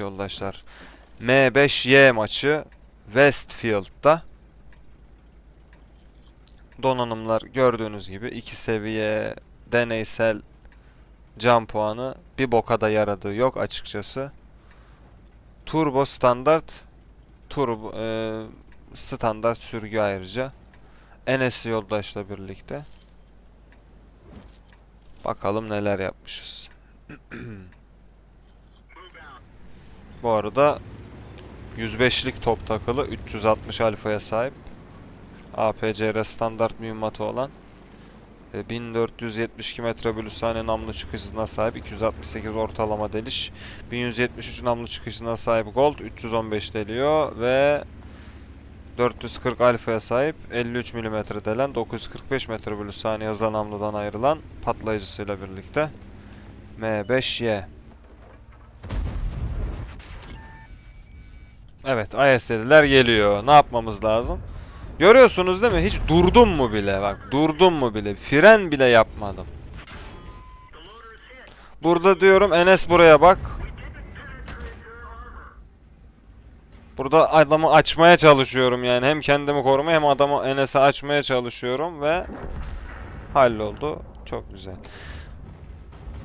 yoldaşlar. M5Y maçı Westfield'da. Donanımlar gördüğünüz gibi iki seviye deneysel can puanı bir boka da yaradığı yok açıkçası. Turbo standart, turbo e, standart sürgü ayrıca. Enes yoldaşla birlikte. Bakalım neler yapmışız. Bu arada 105'lik top takılı 360 alfaya sahip. APCR standart mühimmatı olan e, 1472 metre bölü saniye namlu çıkış hızına sahip 268 ortalama deliş 1173 namlu çıkış hızına sahip Gold 315 deliyor ve 440 alfaya sahip 53 mm delen 945 metre bölü saniye hızla namludan ayrılan patlayıcısıyla birlikte M5Y Evet IS-7'ler geliyor. Ne yapmamız lazım? Görüyorsunuz değil mi? Hiç durdum mu bile? Bak durdum mu bile? Fren bile yapmadım. Burada diyorum Enes buraya bak. Burada adamı açmaya çalışıyorum yani. Hem kendimi korumaya hem adamı Enes'e açmaya çalışıyorum ve halloldu. Çok güzel.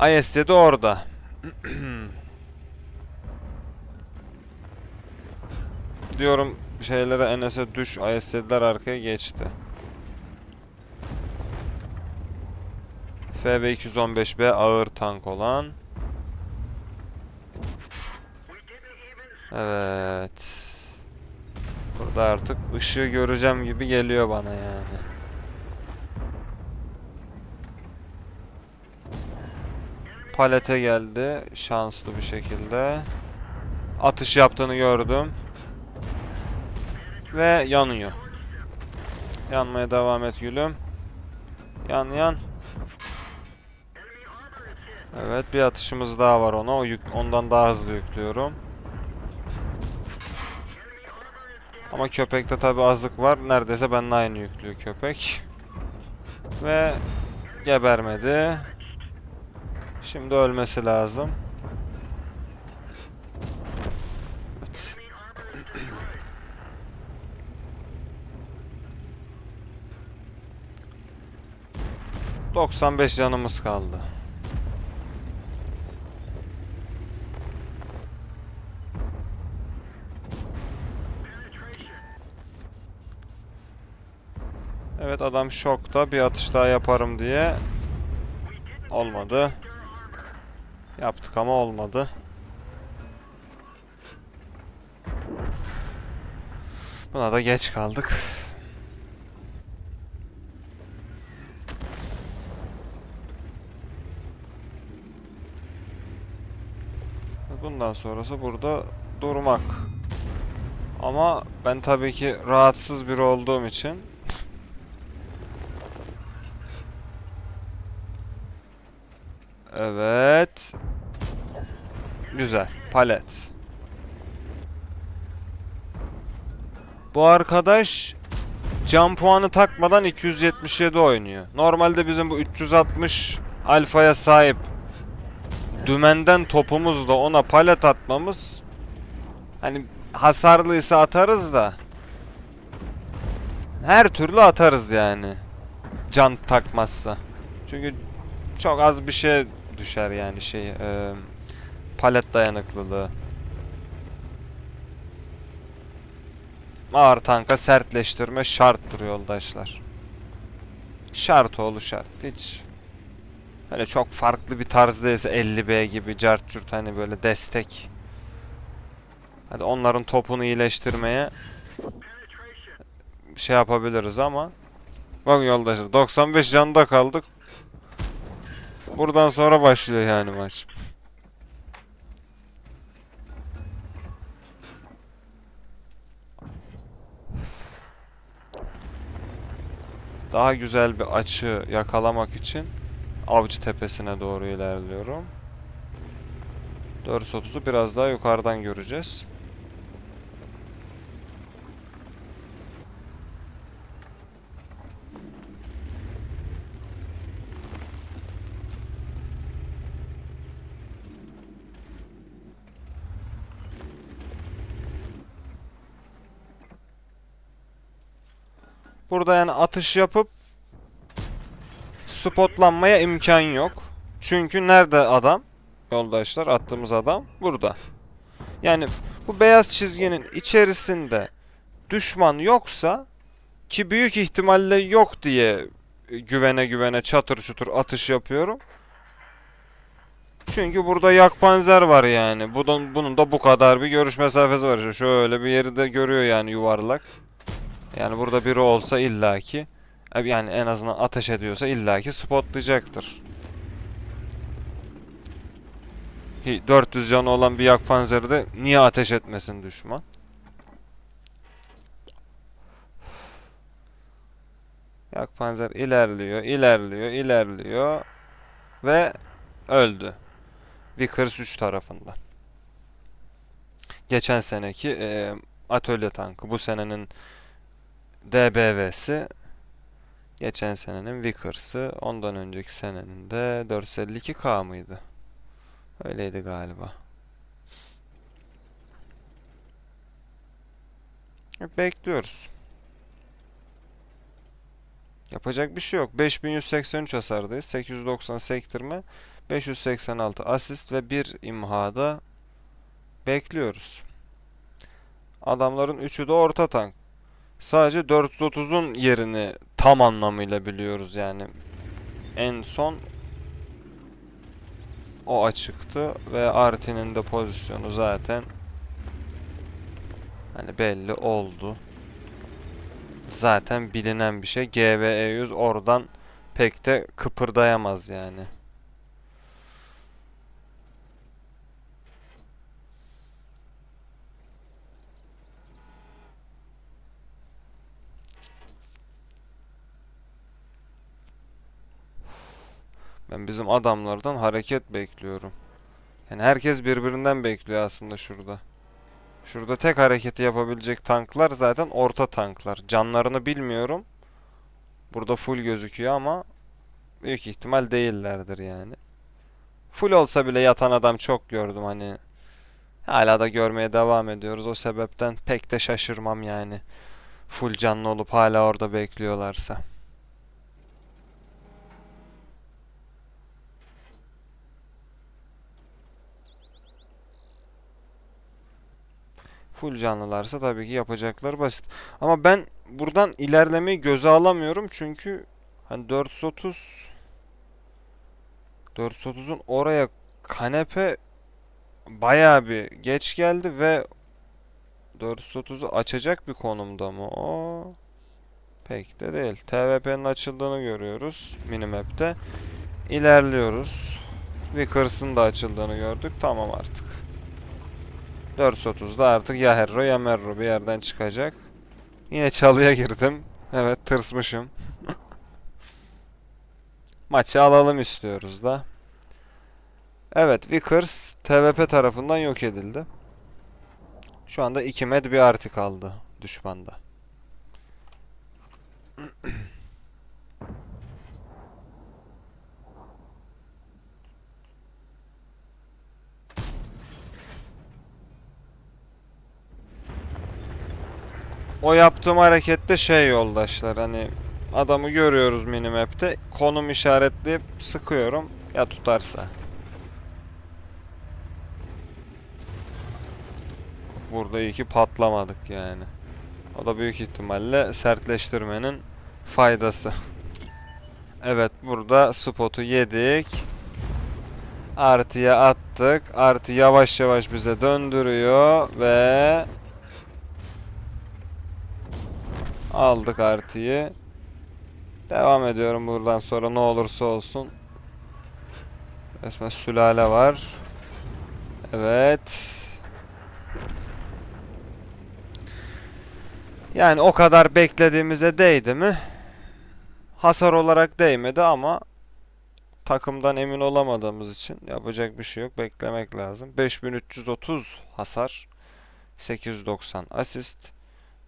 IS-7 orada. diyorum şeylere Enes'e düş. IS-7'ler arkaya geçti. FB215B ağır tank olan. Evet. Burada artık ışığı göreceğim gibi geliyor bana yani. Palete geldi şanslı bir şekilde. Atış yaptığını gördüm. Ve yanıyor. Yanmaya devam et gülüm. Yan yan. Evet bir atışımız daha var ona. O yük, ondan daha hızlı yüklüyorum. Ama köpekte tabi azlık var. Neredeyse benimle aynı yüklüyor köpek. Ve gebermedi. Şimdi ölmesi lazım. 95 canımız kaldı. Evet adam şokta bir atış daha yaparım diye olmadı. Yaptık ama olmadı. Buna da geç kaldık. Bundan sonrası burada durmak. Ama ben tabii ki rahatsız biri olduğum için Evet. Güzel. Palet. Bu arkadaş can puanı takmadan 277 oynuyor. Normalde bizim bu 360 alfaya sahip dümenden topumuzla ona palet atmamız hani hasarlıysa atarız da her türlü atarız yani. Can takmazsa. Çünkü çok az bir şey düşer yani şey e, palet dayanıklılığı. Ağır tanka sertleştirme şarttır yoldaşlar. Şart oğlu şart. Hiç Öyle çok farklı bir tarzdaysa 50B gibi cart curt hani böyle destek. Hadi onların topunu iyileştirmeye şey yapabiliriz ama Bak yoldaşlar 95 canda kaldık. Buradan sonra başlıyor yani maç. Daha güzel bir açı yakalamak için Avcı Tepesi'ne doğru ilerliyorum. 430'u biraz daha yukarıdan göreceğiz. Burada yani atış yapıp spotlanmaya imkan yok. Çünkü nerede adam? Yoldaşlar attığımız adam burada. Yani bu beyaz çizginin içerisinde düşman yoksa ki büyük ihtimalle yok diye güvene güvene çatır çutur atış yapıyorum. Çünkü burada yak panzer var yani. Bunun, bunun da bu kadar bir görüş mesafesi var. Şöyle bir yeri de görüyor yani yuvarlak. Yani burada biri olsa illaki e, yani en azından ateş ediyorsa illaki spotlayacaktır. Ki 400 canı olan bir yak panzeri de niye ateş etmesin düşman? Yak panzer ilerliyor, ilerliyor, ilerliyor ve öldü. Vickers 3 tarafından. Geçen seneki e, atölye tankı, bu senenin DBV'si, geçen senenin Vickers'ı, ondan önceki senenin de 452K mıydı? Öyleydi galiba. Bekliyoruz. Yapacak bir şey yok. 5183 hasardayız. 890 sektirme, 586 asist ve 1 imhada bekliyoruz. Adamların üçü de orta tank. Sadece 430'un yerini tam anlamıyla biliyoruz yani. En son o açıktı ve Artin'in de pozisyonu zaten hani belli oldu. Zaten bilinen bir şey. GVE100 oradan pek de kıpırdayamaz yani. Ben bizim adamlardan hareket bekliyorum. Yani herkes birbirinden bekliyor aslında şurada. Şurada tek hareketi yapabilecek tanklar zaten orta tanklar. Canlarını bilmiyorum. Burada full gözüküyor ama büyük ihtimal değillerdir yani. Full olsa bile yatan adam çok gördüm hani. Hala da görmeye devam ediyoruz. O sebepten pek de şaşırmam yani. Full canlı olup hala orada bekliyorlarsa. Full canlılarsa tabii ki yapacaklar basit. Ama ben buradan ilerlemeyi göze alamıyorum çünkü hani 430 430'un oraya kanepe bayağı bir geç geldi ve 430'u açacak bir konumda mı o? Pek de değil. TVP'nin açıldığını görüyoruz minimap'te. İlerliyoruz. Vickers'ın da açıldığını gördük. Tamam artık. 430'da artık ya Herro ya Merro bir yerden çıkacak. Yine çalıya girdim. Evet tırsmışım. Maçı alalım istiyoruz da. Evet Vickers TVP tarafından yok edildi. Şu anda 2 med bir artı kaldı düşmanda. O yaptığım harekette şey yoldaşlar hani adamı görüyoruz minimap'te konum işaretleyip sıkıyorum ya tutarsa. Burada iyi ki patlamadık yani. O da büyük ihtimalle sertleştirmenin faydası. Evet burada spotu yedik. Artıya attık. Artı yavaş yavaş bize döndürüyor ve aldık artıyı. Devam ediyorum buradan sonra ne olursa olsun. Resmen sülale var. Evet. Yani o kadar beklediğimize değdi mi? Hasar olarak değmedi ama takımdan emin olamadığımız için yapacak bir şey yok. Beklemek lazım. 5330 hasar. 890 asist.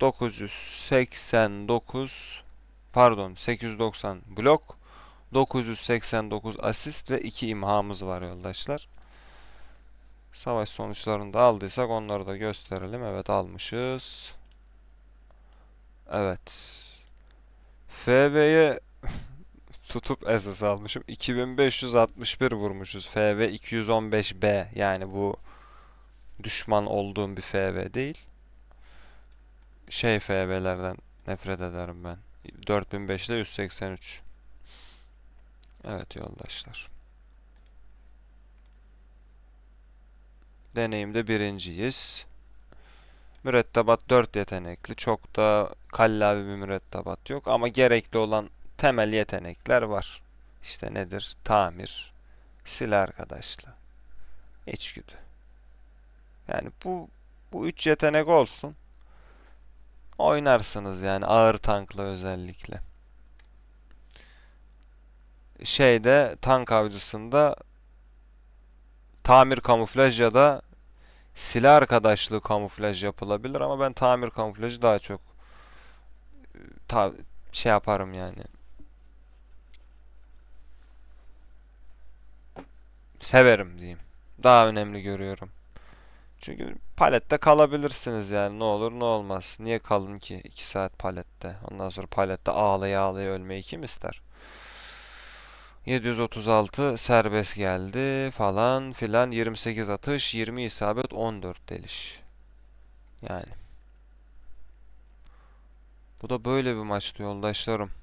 989 pardon 890 blok. 989 asist ve 2 imhamız var yoldaşlar. Savaş sonuçlarını da aldıysak onları da gösterelim. Evet almışız. Evet. FV'ye tutup esas almışım. 2561 vurmuşuz. FV 215B. Yani bu düşman olduğum bir FV değil. Şey FV'lerden nefret ederim ben. 4005'te 183. Evet yoldaşlar. Deneyimde birinciyiz. Mürettebat 4 yetenekli. Çok da kallavi bir mürettebat yok ama gerekli olan temel yetenekler var. İşte nedir? Tamir, silah arkadaşla, içgüdü. Yani bu bu üç yetenek olsun. Oynarsınız yani ağır tankla özellikle. Şeyde tank avcısında tamir kamuflaj ya da silah arkadaşlığı kamuflaj yapılabilir ama ben tamir kamuflajı daha çok e, ta şey yaparım yani. Severim diyeyim. Daha önemli görüyorum. Çünkü palette kalabilirsiniz yani ne olur ne olmaz. Niye kalın ki 2 saat palette? Ondan sonra palette ağlaya ağlaya ölmeyi kim ister? 736 serbest geldi falan filan 28 atış 20 isabet 14 deliş. Yani. Bu da böyle bir maçtı yoldaşlarım.